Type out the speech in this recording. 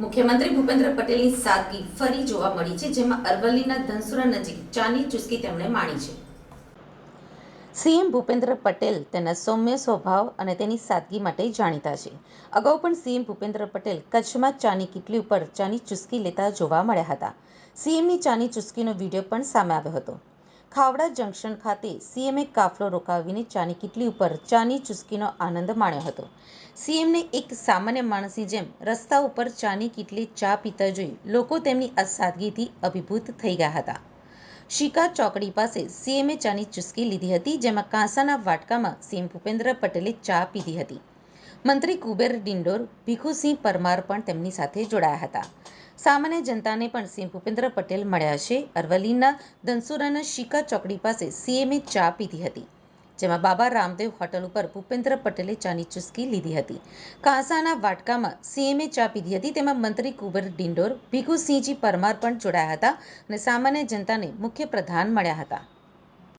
મુખ્યમંત્રી ભૂપેન્દ્ર પટેલની સાદગી ફરી જોવા મળી છે જેમાં અરવલ્લીના ધનસુરા નજીક ચાની ચુસ્કી તેમણે માણી છે. સીએમ ભૂપેન્દ્ર પટેલ તેના સૌમ્ય સ્વભાવ અને તેની સાદગી માટે જાણીતા છે. અગાઉ પણ સીએમ ભૂપેન્દ્ર પટેલ કચ્છમાં ચાની કીટલી ઉપર ચાની ચુસ્કી લેતા જોવા મળ્યા હતા. સીએમની ચાની ચુસ્કીનો વીડિયો પણ સામે આવ્યો હતો. ખાવડા જંકશન ખાતે સીએમએ કાફલો રોકાવીને ચાની કીટલી ઉપર ચાની ચુસ્કીનો આનંદ માણ્યો હતો. સીએમને એક સામાન્ય માણસની જેમ રસ્તા ઉપર ચાની કીટલી ચા પીતા જોઈ લોકો તેમની આ સાદગીથી અભિભૂત થઈ ગયા હતા. શિકા ચોકડી પાસે સીએમએ ચાની ચુસ્કી લીધી હતી, જેમાં કાંસાના વાટકામાં સીએમ ભૂપેન્દ્ર પટેલે ચા પીધી હતી. મંત્રી કુબેર ડિંડોર, ભીખુસિંહ પરમાર પણ તેમની સાથે જોડાયા હતા. સામાન્ય જનતાને પણ સીએમ ભૂપેન્દ્ર પટેલ મળ્યા છે. અરવલ્લીના ધનસુરાના શિકા ચોકડી પાસે સીએમએ ચા પીધી હતી, જેમાં બાબા રામદેવ હોટલ ઉપર ભૂપેન્દ્ર પટેલે ચાની ચુસ્કી લીધી હતી. કાંસાના વાટકામાં સીએમએ ચા પીધી હતી, તેમાં મંત્રી કુંવર ડિંડોર, ભીખુસિંહજી પરમાર પણ જોડાયા હતા અને સામાન્ય જનતાને મુખ્ય પ્રધાન મળ્યા હતા.